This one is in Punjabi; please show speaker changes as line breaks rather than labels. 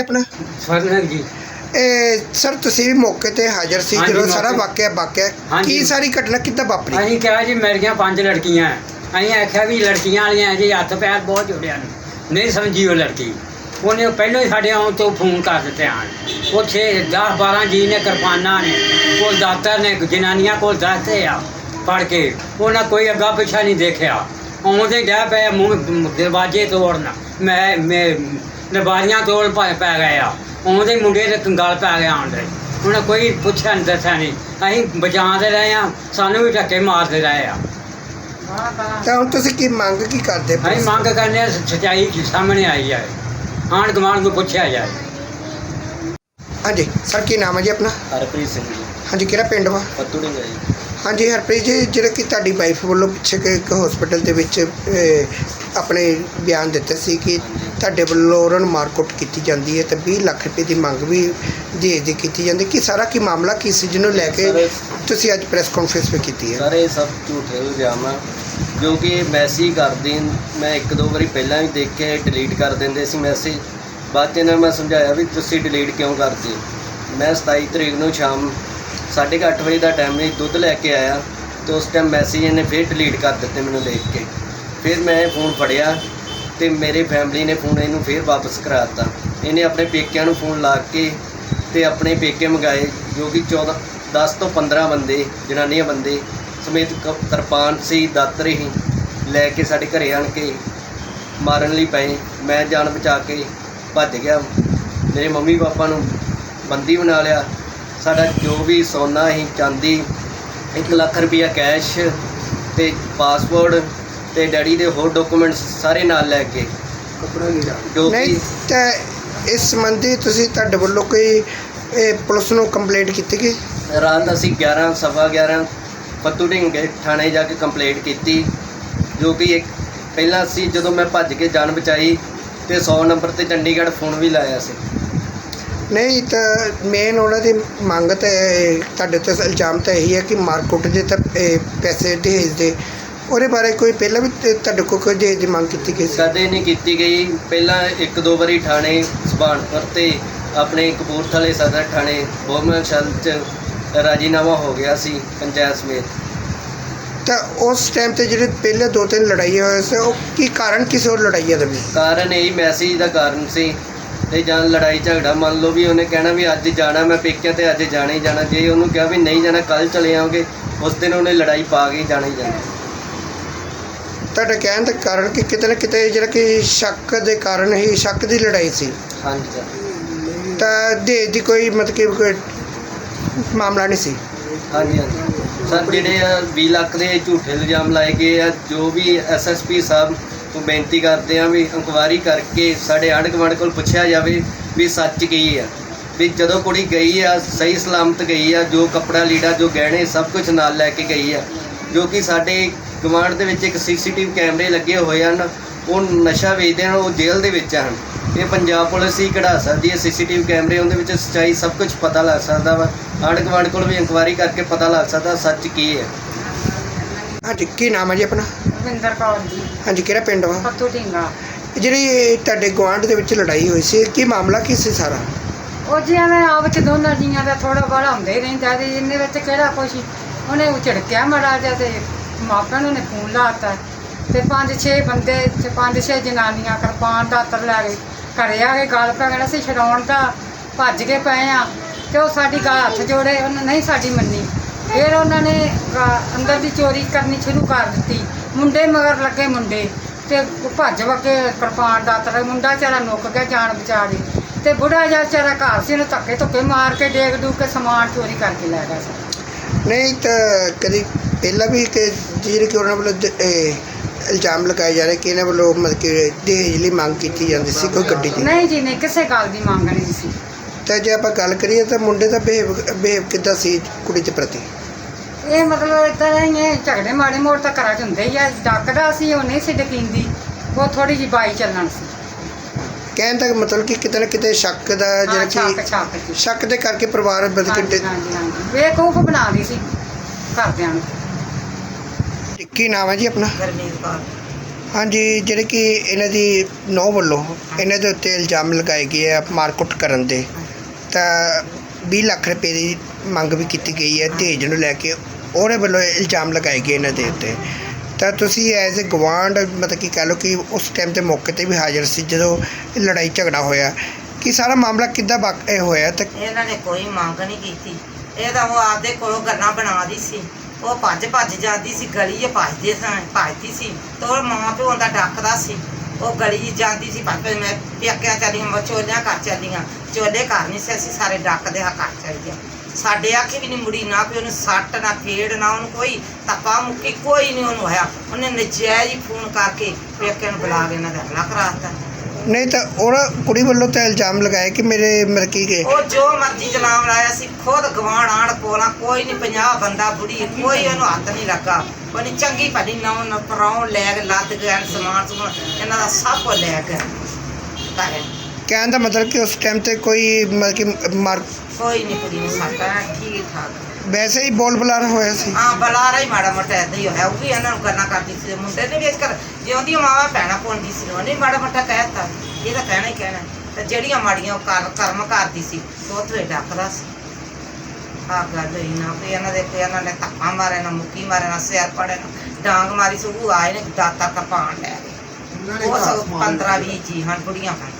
ਆਪਣਾ?
ਸਵਰਨ ਜੀ।
ਇਹ ਸਰ ਤੁਸੀਂ ਵੀ ਮੌਕੇ ਤੇ ਹਾਜ਼ਰ ਸੀ
ਹਾਂਜੀ,
ਜਦੋਂ ਸਾਰਾ
ਮੌਕੇ-
ਵਾਕਿਆ ਵਾਕਿਆ
ਹਾਂਜੀ।
ਕੀ ਸਾਰੀ ਘਟਨਾ ਕਿੱਦਾਂ ਵਾਪਰੀ?
ਅਸੀਂ ਕਿਹਾ ਜੀ ਮੇਰੀਆਂ ਪੰਜ ਲੜਕੀਆਂ ਹੈ। ਅਸੀਂ ਆਖਿਆ ਵੀ ਲੜਕੀਆਂ ਵਾਲੀਆਂ ਜੀ ਹੱਥ ਪੈਰ ਬਹੁਤ ਜੁੜਿਆ ਨੇ। ਨਹੀਂ ਸਮਝੀ ਉਹ ਲੜਕੀ। ਉਹਨੇ ਪਹਿਲਾਂ ਹੀ ਸਾਡੇ ਆਉਣ ਤੋਂ ਫੋਨ ਕਰ ਦਿੱਤੇ ਆਣ ਉਹ 6 10 12 ਜੀ ਨੇ ਕਿਰਪਾਨਾਂ ਨੇ। ਕੋਲ ਦਾਤਰ ਨੇ ਜਨਾਨੀਆਂ ਕੋਲ ਦੱਸਦੇ ਆ ਫੜ ਕੇ। ਉਹਨਾਂ ਕੋਈ ਅੱਗਾ ਪਿੱਛਾ ਨਹੀਂ ਦੇਖਿਆ। ਆਉਂਦੇ ਡੈ ਪਏ ਮੂੰਹ ਦਰਵਾਜ਼ੇ ਤੋੜਨ। ਮੈਂ ਮੈਂ ਦਰਵਾਜ਼ੀਆਂ ਤੋੜ ਪੈ ਪੈ ਗਏ ਆ। ਆਉਂਦੇ ਮੁੰਡੇ ਦੇ ਕੰਗਾਲ ਪੈ ਗਿਆ ਆਉਂਦੇ ਉਹਨਾਂ ਕੋਈ ਪੁੱਛਿਆ ਨਹੀਂ ਦੱਸਿਆ ਨਹੀਂ ਅਸੀਂ ਬਚਾਉਂਦੇ ਰਹੇ ਆ ਸਾਨੂੰ ਵੀ ਧੱਕੇ ਮਾਰਦੇ ਰਹੇ ਆ।
ਤਾਂ ਹੁਣ ਤੁਸੀਂ ਕੀ ਮੰਗ ਕੀ ਕਰਦੇ ਪਏ?
ਅਸੀਂ ਮੰਗ ਕਰਨੇ ਆ ਸਚਾਈ ਕੀ ਸਾਹਮਣੇ ਆਈ ਜਾਏ। ਆਂਢ ਗੁਆਂਢ ਨੂੰ ਪੁੱਛਿਆ ਜਾਏ।
ਹਾਂਜੀ ਸਰ ਕੀ ਨਾਮ ਹੈ ਜੀ ਆਪਣਾ?
ਹਰਪ੍ਰੀਤ ਸਿੰਘ ਜੀ।
ਹਾਂਜੀ ਕਿਹੜਾ ਪਿੰਡ ਵਾ?
ਪੱਤੂੜਿੰਗਾ ਜੀ।
ਹਾਂਜੀ ਹਰਪ੍ਰੀਤ ਜੀ ਜਿਹੜਾ ਕਿ ਤੁਹਾਡੀ ਵਾਈਫ ਵੱਲੋਂ ਪਿੱਛੇ ਕਿ ਇੱਕ ਹਸਪੀਟਲ ਦੇ ਵਿੱਚ ਅਹ, ਆਪਣੇ ਬਿਆਨ ਦਿੱਤੇ ਸੀ ਕਿ ਤੁਹਾਡੇ ਵੱਲੋਂ ਉਹਨਾਂ ਨੂੰ ਮਾਰਕੁੱਟ ਕੀਤੀ ਜਾਂਦੀ ਹੈ ਤੇ 20 ਲੱਖ ਰੁਪਏ ਦੀ ਮੰਗ ਵੀ ਦੇ ਦੀ ਕੀਤੀ ਜਾਂਦੀ ਕਿ ਸਾਰਾ ਕੀ ਮਾਮਲਾ ਕੀ ਸੀ ਜਿਹਨੂੰ ਲੈ ਕੇ
ਸਰ,
ਤੁਸੀਂ ਅੱਜ ਪ੍ਰੈਸ ਕਾਨਫਰੰਸ ਵੀ ਕੀਤੀ ਹੈ?
ਸਰ ਇਹ ਸਭ ਝੂਠੇ ਇਲਜ਼ਾਮ ਆ ਜੋ ਕਿ ਮੈਸੇਜ ਕਰਦੇ ਨੇ। ਮੈਂ ਇੱਕ ਦੋ ਵਾਰੀ ਪਹਿਲਾਂ ਵੀ ਦੇਖਿਆ ਡਿਲੀਟ ਕਰ ਦਿੰਦੇ ਸੀ ਮੈਸੇਜ ਬਾਅਦ 'ਚ ਇਹਨਾਂ ਨੂੰ ਮੈਂ ਸਮਝਾਇਆ ਵੀ ਤੁਸੀਂ ਡਿਲੀਟ ਕਿਉਂ ਕਰਦੇ? ਮੈਂ 27 ਤਰੀਕ ਨੂੰ ਸ਼ਾਮ 8:30 ਵਜੇ ਦਾ ਟਾਈਮ ਵਿੱਚ ਦੁੱਧ ਲੈ ਕੇ ਆਇਆ ਤੇ ਉਸ ਟਾਈਮ ਮੈਸੇਜ ਇਹਨੇ ਫਿਰ ਡਿਲੀਟ ਕਰ ਦਿੱਤੇ ਮੈਨੂੰ ਦੇਖ ਕੇ। ਫਿਰ ਮੈਂ ਫੋਨ ਫੜਿਆ ਤੇ ਮੇਰੇ ਫੈਮਿਲੀ ਨੇ ਫੋਨ ਇਹਨੂੰ ਫਿਰ ਵਾਪਸ ਕਰਾ ਦਿੱਤਾ। ਇਹਨੇ ਆਪਣੇ ਪੇਕਿਆਂ ਨੂੰ ਫੋਨ ਲਾ ਕੇ ਤੇ ਆਪਣੇ ਪੇਕੇ ਮੰਗਾਏ, ਜੋ ਕਿ 14 10 ਤੋਂ 15 ਬੰਦੇ, ਜਨਾਨੀਆਂ ਬੰਦੇ ਸਮੇਤ ਕ- ਕਿਰਪਾਨ ਸੀ ਦਾਤਰ ਹੀ ਲੈ ਕੇ ਸਾਡੇ ਘਰੇ ਆਣ ਕੇ ਮਾਰਨ ਲਈ ਪਏ। ਮੈਂ ਜਾਨ ਬਚਾ ਕੇ ਭੱਜ ਗਿਆ। ਮੇਰੇ ਮੰਮੀ ਪਾਪਾ ਨੂੰ ਬੰਦੀ ਬਣਾ ਲਿਆ। ਸਾਡਾ ਜੋ ਵੀ ਸੋਨਾ ਹੀ ਚਾਂਦੀ 1 ਲੱਖ ਰੁਪਇਆ ਕੈਸ਼ ਤੇ ਪਾਸਪੋਰਟ ਤੇ ਡੈਡੀ ਦੇ ਹੋਰ ਡਾਕੂਮੈਂਟਸ ਸਾਰੇ ਨਾਲ ਲੈ ਕੇ ਜੋ
ਨਹੀਂ
ਕਿ
ਤਾਂ ਇਸ ਸੰਬੰਧੀ ਤੁਸੀਂ ਤੁਹਾਡੇ ਵੱਲੋਂ ਕੋਈ ਇਹ ਪੁਲਿਸ ਨੂੰ ਕੰਪਲੇਂਟ ਕੀਤੀ ਗਈ
ਰਾਤ ਅਸੀਂ 11 ਸਵਾ 11 ਫੱਤੂ ਢਿੰਗੇ ਥਾਣੇ ਜਾ ਕੇ ਕੰਪਲੇਂਟ ਕੀਤੀ ਜੋ ਕਿ ਇੱਕ ਪਹਿਲਾਂ ਸੀ ਜਦੋਂ ਮੈਂ ਭੱਜ ਕੇ ਜਾਨ ਬਚਾਈ ਤੇ 100 ਨੰਬਰ ਤੇ ਚੰਡੀਗੜ੍ਹ ਫੋਨ ਵੀ ਲਾਇਆ ਸੀ।
ਨਹੀਂ ਤਾਂ ਮੇਨ ਉਹਨਾਂ ਦੀ ਮੰਗ ਤੇ ਤੁਹਾਡੇ ਤੇ ਇਲਜ਼ਾਮ ਤਾਂ ਇਹੀ ਹੈ ਕਿ ਮਾਰਕੁੱਟ ਦੇ ਤਾਂ ਇਹ ਪੈਸੇ ਦਹੇਜ ਦੇ ਉਹਦੇ ਬਾਰੇ ਕੋਈ ਪਹਿਲਾਂ ਵੀ ਤੇ ਤੁਹਾਡੇ ਕੋਲ ਕੋਈ ਦਹੇਜ ਦੀ ਮੰਗ ਕੀਤੀ ਗਈ ਸੀ?
ਕਦੇ ਨਹੀਂ ਕੀਤੀ ਗਈ। ਪਹਿਲਾਂ ਇੱਕ ਦੋ ਵਾਰੀ ਥਾਣੇ ਸੁਭਾਨਪੁਰ ਤੇ ਆਪਣੇ ਕਪੂਰਥਲੇ ਸਦਰ ਥਾਣੇ ਬੋਮਨ ਸ਼ਲ ਚ ਰਾਜੀਨਾਮਾ ਹੋ ਗਿਆ ਸੀ ਪੰਚਾਇਤ ਸਮੇਤ।
ਤਾਂ ਉਸ ਟਾਈਮ ਤੇ ਜਿਹੜੇ ਪਹਿਲੇ ਦੋ ਤਿੰਨ ਲੜਾਈਆਂ ਹੋਏ ਸੀ ਉਹ ਕੀ ਕਾਰਨ ਕਿਸੇ ਹੋਰ ਲੜਾਈਆਂ ਦਾ ਵੀ
ਕਾਰਨ ਇਹ ਮੈਸੇਜ ਦਾ ਕਾਰਨ ਸੀ ਤੇ ਜਾਂ ਲੜਾਈ ਝਗੜਾ ਮੰਨ ਲਓ ਵੀ ਉਹਨੇ ਕਹਿਣਾ ਵੀ ਅੱਜ ਜਾਣਾ ਮੈਂ ਪੇਕਿਆਂ ਤੇ ਅੱਜ ਜਾਣਾ ਹੀ ਜਾਣਾ। ਜੇ ਉਹਨੂੰ ਕਿਹਾ ਵੀ ਨਹੀਂ ਜਾਣਾ ਕੱਲ ਚਲੇ ਆਓਗੇ ਉਸ ਦਿਨ ਉਹਨੇ ਲੜਾਈ ਪਾ ਕੇ ਜਾਣਾ ਹੀ ਜਾਣਾ।
ਤੁਹਾਡਾ ਕਹਿਣ ਦਾ ਕਾਰਨ ਕਿ ਕਿਤੇ ਨਾ ਕਿਤੇ ਜਿਹੜਾ ਕਿ ਸ਼ੱਕ ਦੇ ਕਾਰਨ ਹੀ ਸ਼ੱਕ ਦੀ ਲੜਾਈ ਸੀ।
ਹਾਂਜੀ ਸਰ।
ਤਾਂ ਦਹੇਜ ਦੀ ਕੋਈ ਮਤਲਬ ਕਿ ਕੋਈ ਮਾਮਲਾ ਨਹੀਂ ਸੀ।
ਹਾਂਜੀ ਹਾਂਜੀ। ਸਰ ਜਿਹੜੇ ਆ 20 ਲੱਖ ਦੇ ਝੂਠੇ ਇਲਜ਼ਾਮ ਲਾਏ ਗਏ ਆ ਜੋ ਵੀ ਐਸਐਸਪੀ ਸਾਹਿਬ ਤੋਂ ਬੇਨਤੀ ਕਰਦੇ ਆ ਵੀ ਇਨਕੁਆਇਰੀ ਕਰਕੇ ਸਾਡੇ ਆਂਢ ਗੁਆਂਢ ਕੋਲ ਪੁੱਛਿਆ ਜਾਵੇ ਵੀ ਸੱਚ ਕੀ ਆ। ਵੀ ਜਦੋਂ ਕੁੜੀ ਗਈ ਆ ਸਹੀ ਸਲਾਮਤ ਗਈ ਆ ਜੋ ਕੱਪੜਾ ਲੀੜਾ ਜੋ ਗਹਿਣੇ ਸਭ ਕੁਝ ਨਾਲ ਲੈ ਕੇ ਗਈ ਆ ਜੋ ਕਿ ਸਾਡੇ ਗੁਆਂਢ ਦੇ ਵਿੱਚ ਇੱਕ ਸੀਸੀਟੀਵੀ ਕੈਮਰੇ ਲੱਗੇ ਹੋਏ ਹਨ। ਉਹ ਨਸ਼ਾ ਵੇਚਦੇ ਹਨ ਉਹ ਜੇਲ੍ਹ ਦੇ ਵਿੱਚ ਹਨ। ਇਹ ਪੰਜਾਬ ਪੁਲਿਸ ਹੀ ਕਢਾ ਸਕਦੀ ਹੈ ਸੀਸੀਟੀਵੀ ਕੈਮਰੇ ਉਹਦੇ ਵਿੱਚ ਸੱਚਾਈ ਸਭ ਕੁਝ ਪਤਾ ਲੱਗ ਸਕਦਾ ਵਾ। ਆਂਢ ਗੁਆਂਢ ਕੋਲ ਵੀ ਇਨਕੁਆਇਰੀ ਕਰਕੇ ਪਤਾ ਲੱਗ ਸਕਦਾ ਸੱਚ ਕੀ ਹੈ।
ਹਾਂਜੀ ਕੀ ਨਾਮ ਹੈ ਜੀ ਆਪਣਾ?
ਰਵਿੰਦਰ ਕੌਰ ਜੀ।
ਹਾਂਜੀ ਕਿਹੜਾ ਪਿੰਡ ਵਾ?
ਫੱਤੂ ਢੀਂਗਾ।
ਜਿਹੜੀ ਤੁਹਾਡੇ ਗੁਆਂਢ ਦੇ ਵਿੱਚ ਲੜਾਈ ਹੋਈ ਸੀ ਕੀ ਮਾਮਲਾ ਕੀ ਸੀ ਸਾਰਾ?
ਉਹ ਜੀ ਐਵੇਂ ਆਪ ਚ ਦੋਨਾਂ ਜੀਆਂ ਦਾ ਥੋੜਾ ਬੜਾ ਹੁੰਦਾ ਹੀ ਰਹਿੰਦਾ ਤੇ ਇਹਨੇ ਵਿੱਚ ਕਿਹੜਾ ਕੁਛ ਸੀ। ਉਹਨੇ ਉਹ ਝੜਕਿਆ ਮੜਾ ਜਾ ਤੇ ਮਾਪਿਆਂ ਨੂੰ ਨੇ ਫੋਨ ਲਾਤਾ ਤੇ ਪੰਜ ਛੇ ਬੰਦੇ ਤੇ ਪੰਜ ਛੇ ਜਨਾਨੀਆਂ ਕਿਰਪਾਨ ਦਾਤਰ ਲੈ ਗਏ ਘਰੇ ਆ ਕੇ ਗੱਲ ਪੈ ਗਣਾ ਸੀ ਛਡਾਉਣ ਦਾ ਭੱਜ ਕੇ ਪਏ ਆ ਤੇ ਉਹ ਸਾਡੀ ਗੱਲ ਹੱਥ ਜੋੜੇ, ਉਹਨੇ ਨਹੀਂ ਸਾਡੀ ਮੰਨੀ। ਫਿਰ ਉਹਨਾਂ ਨੇ ਅੰਦਰ ਦੀ ਚੋਰੀ ਕਰਨੀ ਸ਼ੁਰੂ ਕਰ ਦਿੱਤੀ। ਮੁੰਡੇ ਮਗਰ ਲੱਗੇ ਮੁੰਡੇ ਤੇ ਉਹ ਭੱਜ ਵਕੇ ਕਿਰਪਾਨ ਦਾਤਰ ਮੁੰਡਾ ਚਾਰਾ ਨੁੱਕ ਗਿਆ ਜਾਨ ਬਚਾ ਲਈ ਤੇ ਬੁੜਾ ਜਿਹਾ ਚਾਰਾ ਘਰ ਸੀ, ਉਹਨੂੰ ਧੱਕੇ ਧੁੱਕੇ ਮਾਰ ਕੇ ਡੇਗ ਡੂਕ ਕੇ ਸਮਾਨ ਚੋਰੀ ਕਰਕੇ ਲੈ ਗਿਆ ਸੀ।
ਨਹੀਂ ਤਾਂ ਕਦੀ ਪਹਿਲਾਂ ਵੀ ਕਿ ਜਿਹੜੇ ਕਿ ਉਹਨਾਂ ਵੱਲੋਂ ਦ- ਇਹ ਇਲਜ਼ਾਮ ਲਗਾਏ ਜਾ ਰਹੇ ਕਿ ਇਹਨਾਂ ਵੱਲੋਂ ਮਤਲਬ ਕਿ ਦਹੇਜ ਲਈ ਮੰਗ ਕੀਤੀ ਜਾਂਦੀ ਸੀ ਕੋਈ ਗੱਡੀ ਦੀ।
ਨਹੀਂ ਜੀ ਨਹੀਂ ਕਿਸੇ ਗੱਲ ਦੀ ਮੰਗ ਨਹੀਂ ਸੀ।
ਤਾਂ ਜੇ ਆਪਾਂ ਗੱਲ ਕਰੀਏ ਤਾਂ ਮੁੰਡੇ ਦਾ ਬਿਹੇਵ ਬਿਹੇਵ ਕਿੱਦਾਂ ਸੀ ਕੁੜੀ ਦੇ ਪ੍ਰਤੀ?
ਇਹ ਮਤਲਬ ਇਦਾਂ ਹੀ ਹੈ ਝਗੜੇ ਮਾੜੇ ਮੋੜ ਤਾਂ ਘਰਾਂ 'ਚ ਹੁੰਦੇ ਹੀ ਆ ਡੱਕਦਾ ਸੀ ਉਹ ਨਹੀਂ ਸੀ ਡਕੀਂਦੀ ਉਹ ਥੋੜੀ ਜਿਹੀ ਬਾਈ ਚੱਲਣ ਸੀ।
ਕਹਿਣ ਦਾ ਮਤਲਬ ਕਿ ਕਿਤੇ ਨਾ ਕਿਤੇ ਸ਼ੱਕ ਦਾ ਜਿਹੜਾ ਕਿ
ਜੀ।
ਸ਼ੱਕ ਦੇ ਕਰਕੇ ਪਰਿਵਾਰ ਮਤਲਬ
ਹਾਂਜੀ
ਕਿ
ਹਾਂਜੀ ਹਾਂਜੀ। ਵੇਖੂਫ ਬਣਾਉਂਦੀ ਸੀ ਘਰਦਿਆਂ ਨੂੰ।
ਕੀ ਨਾਮ ਹੈ ਜੀ ਆਪਣਾ?
ਗਰਮੀਤ ਕੌਰ।
ਹਾਂਜੀ ਜਿਹੜੇ ਕਿ ਇਹਨਾਂ ਦੀ ਨੌ ਵੱਲੋਂ ਇਹਨਾਂ ਦੇ ਉੱਤੇ ਇਲਜ਼ਾਮ ਲਗਾਏ ਗਏ ਆ ਮਾਰਕੁੱਟ ਕਰਨ ਦੇ। ਤਾਂ 20 ਲੱਖ ਰੁਪਏ ਦੀ ਮੰਗ ਵੀ ਕੀਤੀ ਗਈ ਹੈ ਦਹੇਜ ਨੂੰ ਲੈ ਕੇ ਉਹਦੇ ਵੱਲੋਂ ਇਲਜ਼ਾਮ ਲਗਾਏ ਗਏ ਇਹਨਾਂ ਦੇ ਉੱਤੇ। ਤਾਂ ਤੁਸੀਂ ਐਜ਼ ਅ ਗਵਾਂਡ ਮਤਲਬ ਕਿ ਕਹ ਲਓ ਕਿ ਉਸ ਟਾਈਮ ਤੇ ਮੌਕੇ ਤੇ ਵੀ ਹਾਜ਼ਰ ਸੀ ਜਦੋਂ ਲੜਾਈ ਝਗੜਾ ਹੋਇਆ। ਕਿ ਸਾਰਾ ਮਾਮਲਾ ਕਿੱਦਾਂ ਵਾਕ- ਹੋਇਆ ਤੇ
ਇਹਨਾਂ ਨੇ ਕੋਈ ਮੰਗ ਨਹੀਂ ਕੀਤੀ। ਇਹ ਤਾਂ ਉਹ ਆਪਦੇ ਕੋਲੋਂ ਗੱਲਾਂ ਬਣਾਦੀ ਸੀ। ਉਹ ਭੱਜ ਭੱਜ ਜਾਂਦੀ ਸੀ, ਗਲੀ 'ਚ ਭੱਜਦੇ ਸਾਂ ਭੱਜਦੀ ਸੀ ਤੇ ਉਹ ਮਾਂ ਪਿਓ ਦਾ ਡੱਕਦਾ ਸੀ। ਉਹ ਗਲੀ ਜਾਂਦੀ ਸੀ ਭੱਜ ਮੈਂ ਪਿਆਕਿਆ ਚੱਲੀਆਂ ਚੋਲਿਆਂ ਘਰ ਚੱਲੀਆਂ ਚੋਲੇ ਘਰ ਨਹੀਂ ਸੀ, ਅਸੀਂ ਸਾਰੇ ਡੱਕਦੇ ਹਾਂ, ਘਰ ਚੱਲ ਸਾਡੇ ਆਖੇ ਵੀ ਨਹੀਂ ਮੁੜੀ ਨਾ ਕੋਈ ਉਹਨੂੰ ਸੱਟ ਨਾ ਫੇੜ ਨਾ ਉਹਨੂੰ ਕੋਈ ਤਪਾ ਮੁੱਕੀ ਕੋਈ ਨਹੀਂ ਉਹਨੂੰ ਹੋਇਆ। ਉਹਨੇ ਨਜਾਇਜ਼ ਹੀ ਫੋਨ ਕਰਕੇ ਪੇਕਿਆਂ ਨੂੰ ਬੁਲਾ ਕੇ ਇਹਨਾਂ ਦਾ ਹਮਲਾ ਕਰਾਤਾ
ਨਹੀਂ ਤਾਂ ਉਹ ਕੁੜੀ ਵੱਲੋਂ ਤਾਂ ਇਲਜ਼ਾਮ ਲਗਾਇਆ ਕਿ ਮੇਰੇ ਮਤਲਬ ਕਿ ਕਿ
ਉਹ ਜੋ ਮਰਜ਼ੀ ਜਲਾਮ ਲਾਇਆ ਸੀ ਖੁਦ ਗਵਾਣ ਆਣ ਕੋਲਾ ਕੋਈ ਨਹੀਂ 50 ਬੰਦਾ ਬੁੜੀ ਕੋਈ ਉਹਨੂੰ ਹੱਥ ਨਹੀਂ ਲੱਗਾ। ਉਹਨੇ ਚੰਗੀ ਭਲੀ ਨਾ ਉਹਨ ਪਰੌਂ ਲੈ ਕੇ ਲੱਦ ਗਿਆ ਸਮਾਨ ਸਮੂਨ ਇਹਨਾਂ ਦਾ ਸਭ ਕੁਝ ਲੈ ਗਿਆ ਘਰੇ
ਕਹਿਣ ਦਾ ਮਤਲਬ ਕਿ ਉਸ ਟਾਈਮ ਤੇ ਕੋਈ ਮਤਲਬ ਕਿ ਮਾਰ
ਕੋਈ ਨਹੀਂ ਕੁੜੀ ਨੂੰ ਸੱਟਾ ਠੀਕ ਠਾਕ।
ਵੈਸੇ ਹੀ ਬੋਲ ਬੁਲਾਰ ਹੋਇਆ ਸੀ।
ਹਾਂ ਬਲਾਰਾ ਹੀ ਮਾੜਾ ਮੋਟਾ ਏਦਾਂ ਹੀ ਹੋਇਆ ਉਹ ਵੀ ਇਹਨਾਂ ਨੂੰ ਕਰਨਾ ਕਰਦੀ ਸੀ ਮੁੰਡੇ ਨੇ ਵੀ ਇਸ ਕਰ ਜਿਉਂਦੀ ਮਾਵਾ ਭੈਣਾ ਪਾਉਂਦੀ ਸੀ ਉਹਨੇ ਮਾੜਾ ਮੋਟਾ ਕਹਿਤਾ ਇਹ ਤਾਂ ਕਹਿਣਾ ਹੀ ਕਹਿਣਾ। ਤੇ ਜਿਹੜੀਆਂ ਮਾੜੀਆਂ ਉਹ ਕਰ ਕਰਮ ਕਰਦੀ ਸੀ ਤੇ ਉੱਥੇ ਡੱਕਦਾ ਸੀ। ਆ ਗੱਲ ਹੋਈ ਨਾ ਵੀ ਇਹਨਾਂ ਦੇ ਤੇ ਇਹਨਾਂ ਨੇ ਧੱਕਾ ਮਾਰਿਆ ਨਾ ਮੁੱਕੀ ਮਾਰਿਆ ਨਾ ਸਿਰ ਪੜੇ ਨਾ ਡਾਂਗ ਮਾਰੀ ਸੂ ਆਏ ਨੇ ਦਾਤਾ ਕਪਾਣ ਲੈ ਗਏ ਉਹ ਸਭ 15 20 ਜੀ ਹਨ ਬੁੜੀਆਂ ਹਨ